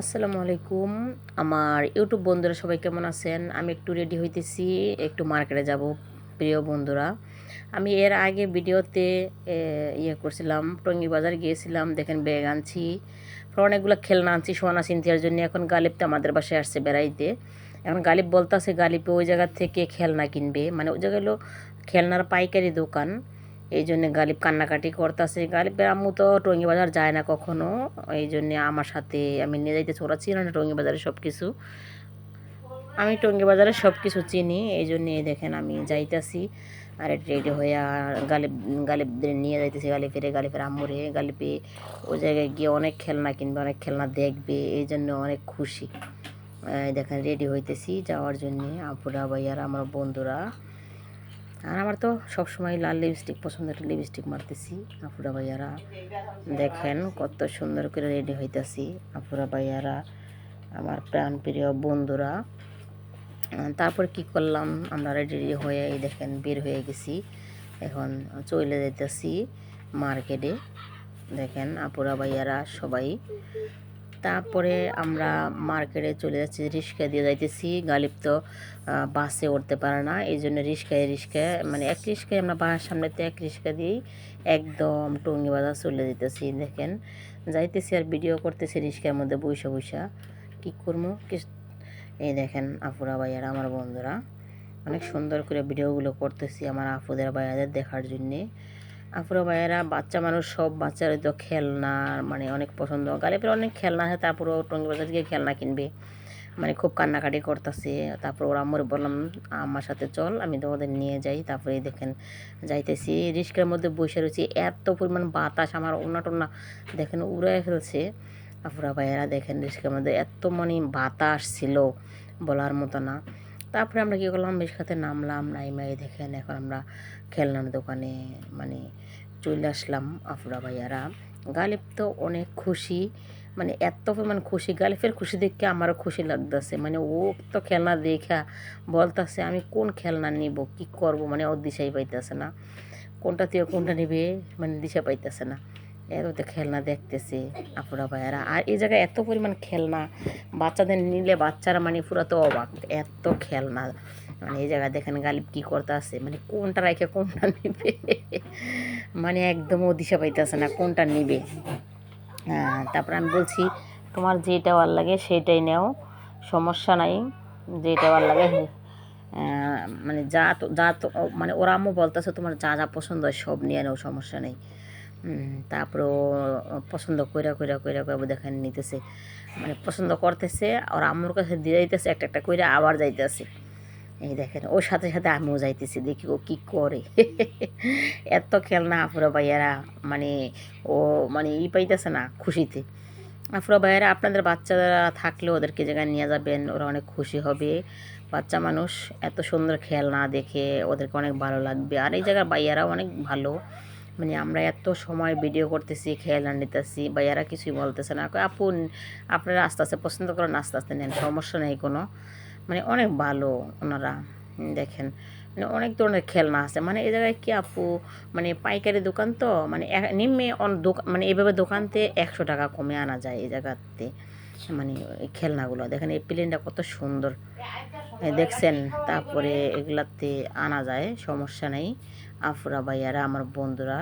আসসালামু আলাইকুম। আমার ইউটিউব বন্ধুরা সবাই কেমন আছেন? আমি একটু রেডি হইতেছি, একটু মার্কেটে যাব, প্রিয় বন্ধুরা। আমি এর আগে ভিডিওতে ইয়ে করছিলাম, টঙ্গি বাজার গিয়েছিলাম, দেখেন ব্যাগ আনছি। অনেকগুলো খেলনা আনছি, সোনা চিন্তার জন্য। এখন গালিবটা আমাদের বাসায় আসছে বেড়াইতে। এখন গালিব বলতেছে, গালিবে ওই জায়গা থেকে খেলনা কিনবে। মানে ওই জায়গায় হলো খেলনার পাইকারি দোকান। এই জন্যে গালিব কান্নাকাটি করতেছে। গালিবের আম্মু তো টঙ্গি বাজার যায় না কখনো। এই জন্যে আমার সাথে আমি নিয়ে যাইতে ওরা চিনি না টঙ্গি বাজারে সব কিছু আমি টঙ্গি বাজারে সব কিছু চিনি এই জন্যে দেখেন আমি যাইতাছি। আর রেডি হয়ে গালিব, গালিবদের নিয়ে যাইতেছি। গালিফেরে গালিফের আম্মুরে গালিপে ওই জায়গায় গিয়ে অনেক খেলনা কিনবে, অনেক খেলনা দেখবে এই জন্য অনেক খুশি। দেখেন, রেডি হইতেছি যাওয়ার জন্যে। আপুরা, ভাইয়ারা, আমার বন্ধুরা। আর আমার তো সবসময় লাল লিপস্টিক পছন্দ একটা লিপস্টিক মারতেছি। আপুরা ভাইয়ারা, দেখেন কত সুন্দর করে রেডি হইতেছি। আপুরা ভাইয়ারা, আমার প্রাণ প্রিয় বন্ধুরা। তারপর কি করলাম? আমরা রেডি রেডি হয়ে দেখেন বের হয়ে গেছি। এখন চলে যেতেছি মার্কেটে দেখেন আপুরা ভাইয়ারা সবাই তারপরে আমরা মার্কেটে চলে যাচ্ছি, রিক্সা দিয়ে যাইতেছি। গালিব তো বাসে উঠতে পারে না এই জন্য রিক্সায় রিক্সায় মানে এক রিক্সায় আমরা বাসার সামনেতে এক রিক্সা দিয়েই একদম টঙ্গি বাজার চলে যেতেছি দেখেন। যাইতেছি আর ভিডিও করতেছি রিক্সার মধ্যে বৈশা বৈশা কী করব এই দেখেন আপুরা ভাইয়ারা, আমার বন্ধুরা। অনেক সুন্দর করে ভিডিওগুলো করতেছি আমার আপুদের ভাইয়াদের দেখার জন্যে। আপুরা ভাইয়েরা বাচ্চা মানুষ সব বাচ্চারা তো খেলনা মানে অনেক পছন্দ। গালিপের অনেক খেলনা আছে, তারপরেও টঙ্গি বাজার থেকে খেলনা কিনবে। মানে খুব কান্নাকাটি করতেছে। তারপর ওরা আমার বললাম আমার সাথে চল, আমি তো ওদের নিয়ে যাই। তারপরে দেখেন, যাইতেছি। রিস্কের মধ্যে বসে রয়েছি। এত পরিমাণ বাতাস আমার ওনা টোনা দেখেন উড়ে ফেলছে। আপুরা ভাইয়েরা দেখেন রিস্কের মধ্যে এত মানে বাতাস ছিল বলার মতো না। তারপরে আমরা কী করলাম রিস্কাতে নামলাম, নাইমাই দেখেন এখন আমরা খেলনার দোকানে মানে চলে আসলাম আফরা ভাইয়ারা। গালিব তো অনেক খুশি মানে এত পরিমাণ খুশি গালিফের খুশি দেখে আমারও খুশি লাগতেছে। মানে ও তো খেলনা দেখা বলতেছে, আমি কোন খেলনা নিব, কি করব? মানে ওর দিশাই পাইতেছে না। কোনটা থেকে কোনটা নিবে? মানে দিশা পাইতেছে না। এত তো খেলনা দেখতেছে আপুরা ভাইয়ারা। আর এই জায়গায় এত পরিমাণ খেলনা, বাচ্চাদের নিলে বাচ্চারা মানে পুরো তো অবাক, এত খেলনা। মানে এই জায়গায় দেখেন গালিব কী করতে আছে মানে কোনটা রেখে কোনটা নিবে? মানে একদম দিশা পাইতেছে না, কোনটা নিবে? হ্যাঁ তারপর আমি বলছি, তোমার যেটা ভালো লাগে সেটাই নেও, সমস্যা নাই যেটা ভালো লাগে মানে যা তো যা তো মানে ওরা আম্মু বলতেছে, তোমার যা যা পছন্দ হয় সব নিয়ে নেও, সমস্যা নেই। তারপর পছন্দ কইরা কইরা কইরা কইরা দেখেন নিতেছে। মানে পছন্দ করতেছে, আর আম্মুর কাছে দিয়ে যাইতেছে একটা একটা কইরা আবার যাইতেছে। এই দেখেন, ওর সাথে সাথে আমিও যাইতেছি, দেখি ও কী করে। এত খেলনা আফুরা ভাইয়ারা মানে ও মানে ই পাইতেছে না খুশিতে। আফুরা ভাইয়ারা, আপনাদের বাচ্চারা থাকলে ওদেরকে জায়গায় নিয়ে যাবেন, ওরা অনেক খুশি হবে। বাচ্চা মানুষ, এত সুন্দর খেলনা দেখে ওদেরকে অনেক ভালো লাগবে। আর এই জায়গার ভাইয়ারা অনেক ভালো। মানে আমরা এত সময় ভিডিও করতেছি খেলনা নিতেছি বা এরা কিছুই বলতেছে না। আপু, আপনারা আস্তে আস্তে পছন্দ করেন, আস্তে আস্তে নেন, সমস্যা নেই কোনো। মানে অনেক ভালো ওনারা দেখেন। মানে অনেক ধরনের খেলনা আছে। মানে এই জায়গায় কি আপু মানে পাইকারি দোকান তো? মানে নিম্নে মানে এভাবে দোকানতে একশো টাকা কমে আনা যায় এই জায়গাতে। মানে খেলনাগুলো, দেখেন এই প্লেনটা কত সুন্দর। দেখছেন, তারপরে এগুলাতে আনা যায়, সমস্যা নেই। আফুরা ভাইয়ারা, আমার বন্ধুরা,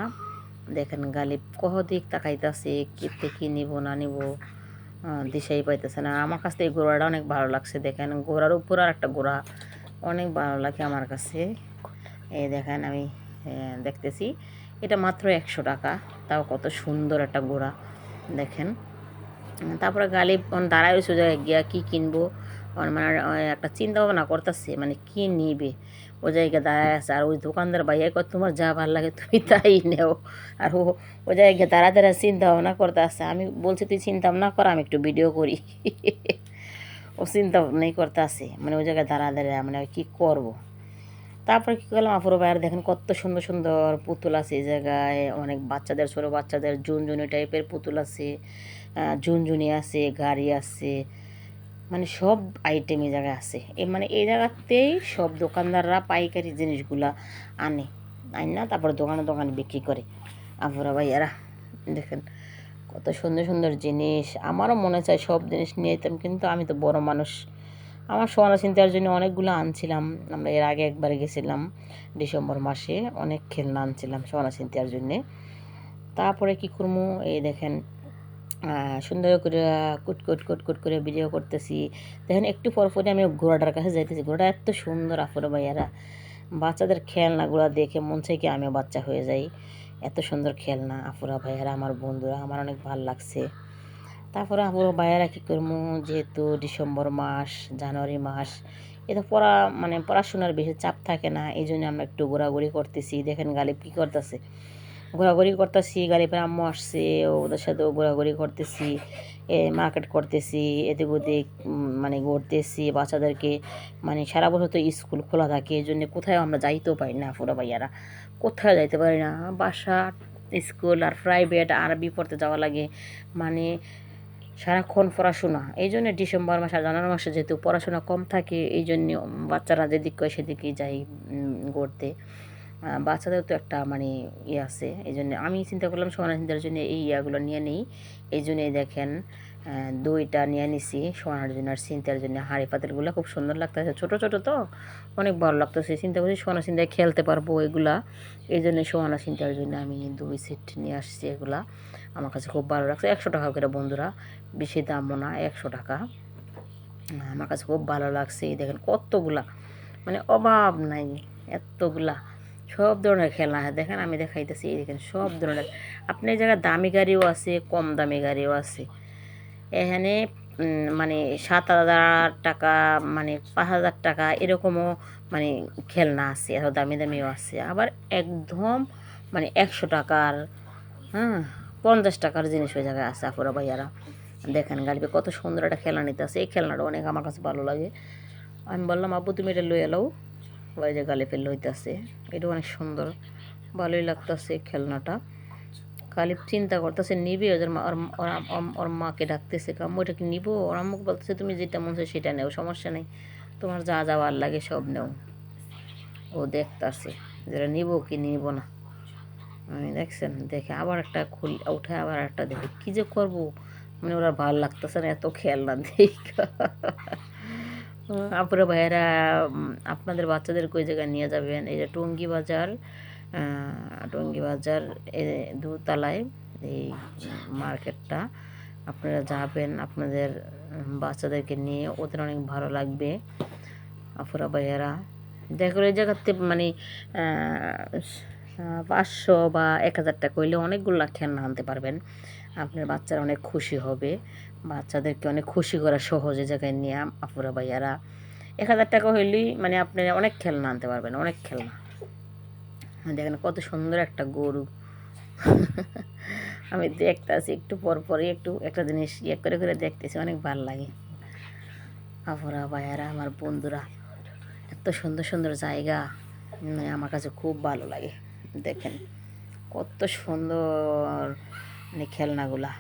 দেখেন গালিব কহ দিক তাকাইতেছে, কিতে কি নিব, না নিব দিশাই পাইতেছে না। আমার কাছে এই গোড়াটা অনেক ভালো লাগছে, দেখেন। গোড়ার উপর আর একটা গোড়া অনেক ভালো লাগে আমার কাছে। এই দেখেন আমি দেখতেছি। এটা মাত্র একশো টাকা, তাও কত সুন্দর একটা গোড়া দেখেন। তারপরে অন দাঁড়ায় জায়গায় গিয়া কী কিনবো? মানে একটা চিন্তা ভাবনা করতেছে মানে কী নিবে? ওই জায়গায় দাঁড়ায় আছে, আর ওই দোকানদার ভাইয়া কয়, তোমার যা ভালো লাগে তুমি তাই নেও। আর ও ওই জায়গায় দাঁড়া দাঁড়া চিন্তা ভাবনা করতে আসছে আমি বলছি, তুই চিন্তা ভাবনা কর, আমি একটু ভিডিও করি। ও চিন্তা ভাবনাই করতে আসে মানে ওই জায়গায় দাঁড়া দাঁড়া মানে কী করব? তারপরে কী করলাম, আফরো ভাইয়ের দেখেন কত সুন্দর সুন্দর পুতুল আছে এই জায়গায়। অনেক বাচ্চাদের, ছোটো বাচ্চাদের জুনজুনি টাইপের পুতুল আছে ঝুনঝুনি আছে, গাড়ি আছে মানে সব আইটেম এই জায়গায় আছে। এ মানে এই জায়গাতেই সব দোকানদাররা পাইকারি জিনিসগুলা আনে আন না? তারপরে দোকানে দোকানে বিক্রি করে। আফরা ভাইয়ারা, দেখেন কত সুন্দর সুন্দর জিনিস। আমারও মনে চায় সব জিনিস নিয়ে যেতাম কিন্তু আমি তো বড় মানুষ। আমার সোনা চিন্তার জন্য অনেকগুলো আনছিলাম। আমরা এর আগে একবার গেছিলাম ডিসেম্বর মাসে, অনেক খেলনা আনছিলাম সোনা চিন্তার জন্যে। তারপরে কি করব? এই দেখেন সুন্দর করে কুট কুট কুট কুট করে ভিডিও করতেছি। দেখেন, একটু পর পরে আমি ঘোড়াটার কাছে যাইতেছি। ঘোড়া এত সুন্দর আফর ভাইয়ারা। বাচ্চাদের খেলনাগুলো দেখে মন থেকে আমিও বাচ্চা হয়ে যাই। এত সুন্দর খেলনা আফুরা ভাইয়ারা, আমার বন্ধুরা, আমার অনেক ভালো লাগছে। তারপরে আফুরা ভাইয়ারা কী করব যেহেতু ডিসেম্বর মাস, জানুয়ারি মাস এটা পড়া মানে পড়াশোনার বেশি চাপ থাকে না, এই জন্য আমরা একটু ঘোরাঘুরি করতেছি। দেখেন গালিব কী করতেছে। ঘোরাঘুরি করতেছি, গালিবের আম্মু আসছে ওদের সাথেও ঘোরাঘুরি করতেছি, এ মার্কেট করতেছি, এদিক ওদিক মানে ঘুরতেছি, বাচ্চাদেরকে মানে সারা বছর তো স্কুল খোলা থাকে, এই জন্য কোথায় আমরা যাইতেও পারি না ফুরা ভাইয়ারা। কোথাও যাইতে পারি না, বাসা, স্কুল আর প্রাইভেট আরবি পড়তে যাওয়া লাগে। মানে সারাক্ষণ পড়াশোনা। এই জন্য ডিসেম্বর মাসে জানুয়ারি মাসে যেহেতু পড়াশোনা কম থাকে, এই জন্য বাচ্চারা যেদিক কয় সেদিকেই যাই ঘুরতে। বাচ্চাদের তো একটা মানে ইয়ে আছে, এই জন্য আমি চিন্তা করলাম সোনা চিন্তার জন্য এই ইয়াগুলো নিয়ে নেই। এই জন্যই দেখেন দইটা নিয়ে নিছি, সোনার জন্য আর চিন্তার জন্য। হাঁড়ি পাতিলগুলো খুব সুন্দর লাগতেছে। ছোটো ছোটো তো, অনেক ভালো লাগতেছে। চিন্তা করছি সোনা চিন্তায় খেলতে পারব এগুলা। এই জন্য সোনা চিন্তার জন্য আমি দুই সেট নিয়ে আসছি এগুলা। আমার কাছে খুব ভালো লাগছে। একশো টাকা করে বন্ধুরা, বেশি দামও না, একশো টাকা। আমার কাছে খুব ভালো লাগছে। দেখেন কতগুলা মানে অভাব নাই, এতগুলা। সব ধরনের খেলনা দেখেন আমি দেখাইতেছি, এই দেখেন সব ধরনের। আপনি জায়গায় দামি গাড়িও আছে, কম দামি গাড়িও আছে। এখানে মানে সাত হাজার টাকা মানে পাঁচ হাজার টাকা এরকমও মানে খেলনা আছে, এত দামি দামিও আছে। আবার একদম মানে একশো টাকার হ্যাঁ পঞ্চাশ টাকার জিনিস ওই জায়গায় আছে, আপুরা ভাইয়ারা। দেখেন গাড়িতে কত সুন্দর একটা খেলনা নিতে আছে এই খেলনাটা অনেক আমার কাছে ভালো লাগে। আমি বললাম আব্বু তুমি এটা লই এলাও। ওই যে গালিপের লইতেছে এটা অনেক সুন্দর, ভালোই লাগতেছে খেলনাটা। খালি চিন্তা করতেছে, নিবি ওদের ওর মাকে ডাকতেছে, কাম, ওইটা কি নিবো? ওর আম্মুকে বলতেছে, তুমি যেটা মন সেটা নেও, সমস্যা নেই। তোমার যা যা ভালো লাগে সব নেও। ও দেখতাছে যেটা নিবো কি নিব না। আমি দেখছেন, দেখে আবার একটা খুল, উঠে আবার একটা দেখি, কী যে করব? মানে ওরা ভালো লাগতেছে না, এত খেয়াল না দেখা। আপুরা ভাইয়েরা আপনাদের বাচ্চাদেরকে ওই জায়গায় নিয়ে যাবেন যে টঙ্গি বাজার। টঙ্গি বাজার দুতলায় এই মার্কেটটা। আপনারা যাবেন, আপনাদের বাচ্চাদেরকে নিয়ে। ওদের অনেক ভালো লাগবে। আপুরা ভাইয়েরা, দেখো এই জায়গাতে মানে পাঁচশো বা এক হাজার টাকা হইলে অনেকগুলো খেলনা আনতে পারবেন। আপনার বাচ্চারা অনেক খুশি হবে। বাচ্চাদেরকে অনেক খুশি করা সহজ জায়গায় নিয়ে আপুরা ভাইয়ারা। এক হাজার টাকা হইলেই মানে আপনি অনেক খেলনা আনতে পারবেন, অনেক খেলনা। দেখেন কত সুন্দর একটা গরু। আমি দেখতেছি একটু পর পরই একটু একটা জিনিস ইয়ে করে করে দেখতেছি, অনেক ভালো লাগে। আপুরা ভাইয়ারা, আমার বন্ধুরা, এত সুন্দর সুন্দর জায়গা। মানে আমার কাছে খুব ভালো লাগে। দেখেন কত সুন্দর মানে খেলনাগুলা।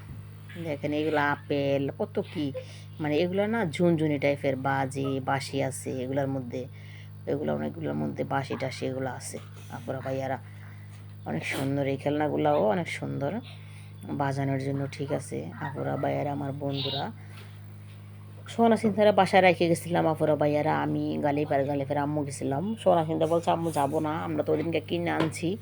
দেখেন এগুলো আপেল, কত কি? মানে এগুলো না ঝুনঝুনি টাইপের বাজে, বাঁশি আছে এগুলোর মধ্যে। এগুলো অনেকগুলোর মধ্যে বাঁশি টাশি এগুলো আছে। আপুরা ভাইয়ারা অনেক সুন্দর এই খেলনাগুলাও, অনেক সুন্দর। বাজানোর জন্য ঠিক আছে। আপুরা ভাইয়ারা, আমার বন্ধুরা। সোনা সিন্তারা বাসায় রেখে গেছিলাম আপুরা ভাইয়ারা। আমি গালি গালিপার গালিপার আম্মু গেছিলাম। সোনা সিন্তা বলছে, আম্মু, যাব না। আমরা তো ওদিনকে কিনে আনছি।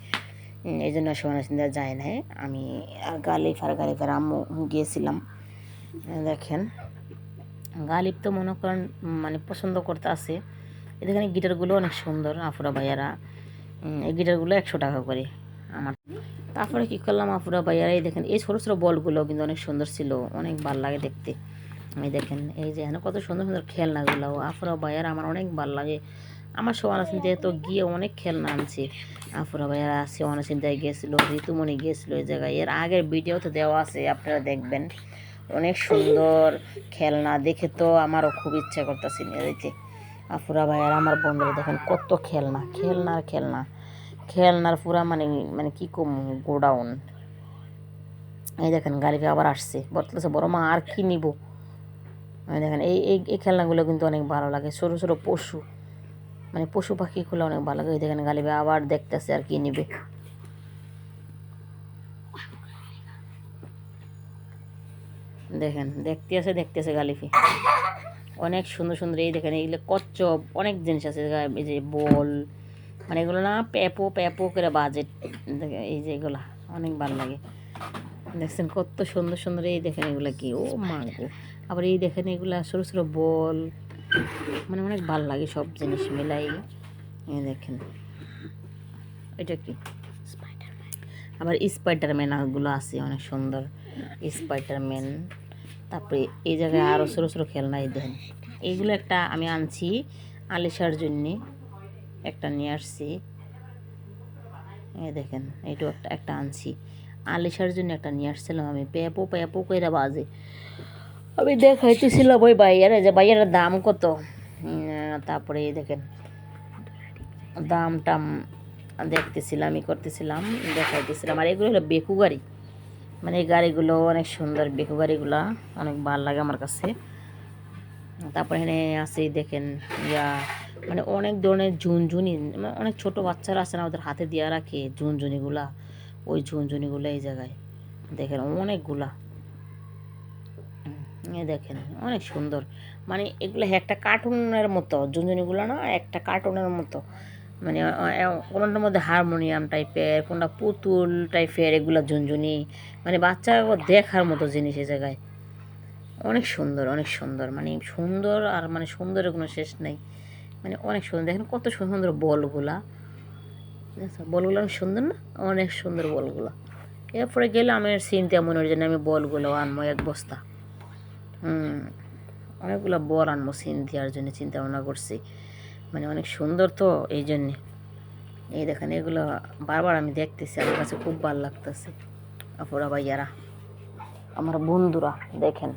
এই জন্য সোনা সিন্তা যায় নাই। আমি গালিফার গালিফার আম্মু গিয়েছিলাম। দেখেন, গালিব তো মনে করেন মানে পছন্দ করতে আছে। এখানে গিটারগুলো অনেক সুন্দর আফুরা ভাইয়ারা। এই গিটারগুলো একশো টাকা করে। আমার তারপরে কী করলাম আফুরা ভাইয়ারা, এই দেখেন, এই ছোটো ছোটো বলগুলো কিন্তু অনেক সুন্দর ছিল, অনেক ভালো লাগে দেখতে। এই দেখেন, এই যে কত সুন্দর সুন্দর খেলনাগুলো। আফুরা ভাইয়ারা আমার অনেক ভালো লাগে। আমার সোয়ানা চিন্তায় তো গিয়ে অনেক খেলনা আনছে। আফুরা ভাইয়ারা সোয়ানা চিন্তায় গিয়েছিল ঋতুমণি গিয়েছিল এই জায়গায়। এর আগের ভিডিওতে দেওয়া আছে, আপনারা দেখবেন। অনেক সুন্দর খেলনা, দেখে তো আমারও খুব ইচ্ছা করতেছে নিয়ে আফুরা ভাইয়ার আমার বন্ধুরা দেখেন কত খেলনা, খেলনার খেলনা। খেলনার পুরা মানে মানে কী কম গোডাউন। এই দেখেন গাড়িতে আবার আসছে। বলতেছে বড় মা আর কি নিব? দেখেন, এই এই এই খেলনাগুলো কিন্তু অনেক ভালো লাগে। ছোটো ছোটো পশু মানে পশু পাখিগুলো অনেক ভালো লাগে। এই দেখেন গালিবে আবার দেখতেছে আর কি নিবে। দেখেন দেখতে আছে দেখতে আছে গালিফি অনেক সুন্দর সুন্দর এই দেখেন, এইগুলো কচ্ছপ, অনেক জিনিস আছে। এই যে বল মানে এগুলো না প্যাপো প্যাপো করে বাজেট এই যে এগুলা, অনেক ভালো লাগে। দেখছেন কত সুন্দর সুন্দর এই দেখেন এগুলা কি, ও মাগো আবার এই দেখেন এগুলা ছোটো ছোটো বল মানে অনেক ভালো লাগে সব জিনিস মিলাই। এই দেখেন, এটা কি? আবার স্পাইডারম্যানগুলো আছে অনেক সুন্দর। স্পাইডারম্যান তারপরে এই জায়গায় আরও ছোটো ছোটো খেলনা এই দেখেন। এইগুলো একটা আমি আনছি আলিশার জন্যে। একটা নিয়ে আসছি। এই দেখেন, এইটাও একটা একটা আনছি। আলিশার জন্য একটা নিয়ে আসছিলাম আমি। পেপো পেপো কইরা বাজে। আমি দেখাইতেছিলাম ওই বাইয়ারে যে বাইয়ারের দাম কত? তারপরে দেখেন দাম টাম দেখতেছিলাম, ই করতেছিলাম, দেখাইতেছিলাম। আর এগুলো হলো বেকু গাড়ি মানে এই গাড়িগুলো অনেক সুন্দর বেকু গাড়িগুলা অনেক ভালো লাগে আমার কাছে। তারপরে এখানে আছে, দেখেন, ইয়া মানে অনেক ধরনের ঝুনঝুনি মানে অনেক ছোট বাচ্চারা আছে না, ওদের হাতে দিয়ে রাখে ঝুনঝুনিগুলা, ওই ঝুনঝুনিগুলো এই জায়গায়। দেখেন অনেকগুলা। দেখেন, অনেক সুন্দর। মানে এগুলো একটা কার্টুনের মতো, ঝুনঝুনিগুলো না, একটা কার্টুনের মতো। মানে কোনোটার মধ্যে হারমোনিয়াম টাইপের, কোনটা পুতুল টাইপের, এগুলো ঝুনঝুনি মানে বাচ্চারা দেখার মতো জিনিস এই জায়গায়। অনেক সুন্দর অনেক সুন্দর মানে সুন্দর আর মানে সুন্দরের কোনো শেষ নেই। মানে অনেক সুন্দর, দেখেন কত সুন্দর বলগুলা। বলগুলো অনেক সুন্দর না? অনেক সুন্দর বলগুলো। এরপরে গেলে আমি চিন্তা মনের জন্য, আমি বলগুলো আনব এক বস্তা। হুম, অনেকগুলো বল আনব সিনথিয়ার জন্য, চিন্তা ভাবনা করছি। মানে অনেক সুন্দর তো এই জন্যে। এই দেখেন, এগুলো বারবার আমি দেখতেছি, আমার কাছে খুব ভালো লাগতেছে। আপুরা ভাইয়ারা, আমার বন্ধুরা, দেখেন।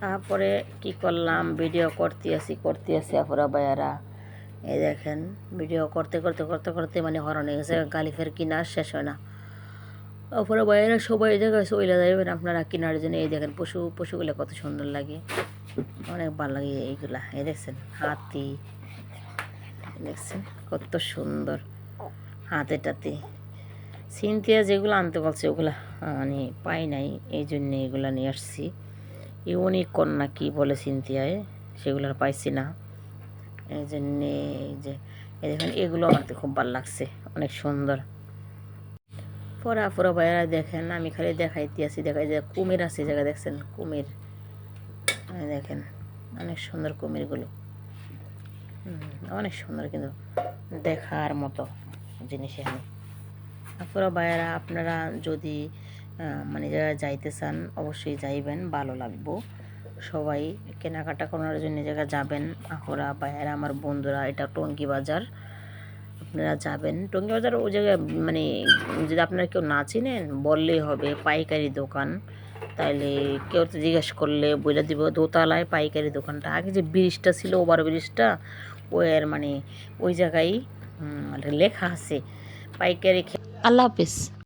তারপরে কি করলাম? ভিডিও করতে আসি করতে আসি আপুরা ভাইয়ারা। এই দেখেন, ভিডিও করতে করতে করতে করতে মানে হরণ হয়ে গেছে গালিফের কিনা শেষ হয় না। অপরে বাইরে সবাই এই জায়গায় চলে যাবেন আপনারা কেনার জন্য এই দেখেন, পশু, পশুগুলো কত সুন্দর লাগে। অনেক ভালো লাগে এইগুলা। এই দেখছেন, হাতি। দেখছেন, কত সুন্দর হাতেটাতে সিনথিয়া যেগুলো আনতে বলছে, ওগুলা মানে পাই নাই, এই জন্য এগুলা নিয়ে আসছি। ইউনিক কন্যা কি বলে সিনথিয়ায়? সেগুলো আর পাইছি না। এই জন্যে এই যে, এই দেখেন, এগুলো আমার খুব ভালো লাগছে। অনেক সুন্দর। পরা পরা ভাইয়েরা দেখেন, আমি খালি দেখাইতে আছি দেখাই যে কুমির আছে জায়গা দেখছেন? কুমির। দেখেন, অনেক সুন্দর কুমিরগুলো। অনেক সুন্দর কিন্তু দেখার মতো জিনিস এখানে পুরো ভাইয়েরা, আপনারা যদি মানে যারা যাইতে চান, অবশ্যই যাইবেন, ভালো লাগবো। সবাই কেনাকাটা করার জন্য জায়গা যাবেন। আহরা ভাইয়েরা, আমার বন্ধুরা, এটা টঙ্গি বাজার। আপনারা যাবেন। টঙ্গী বাজার ওই জায়গায় মানে যদি আপনারা কেউ না চিনেন, বললেই হবে পাইকারি দোকান। তাইলে কেউ তো জিজ্ঞেস করলে বইলে দিব, দোতলায় পাইকারি দোকানটা। আগে যে ব্রিজটা ছিল, ওভার ব্রিজটা আর মানে ওই জায়গায় লেখা আছে, পাইকারি আল্লাহ হাফিজ।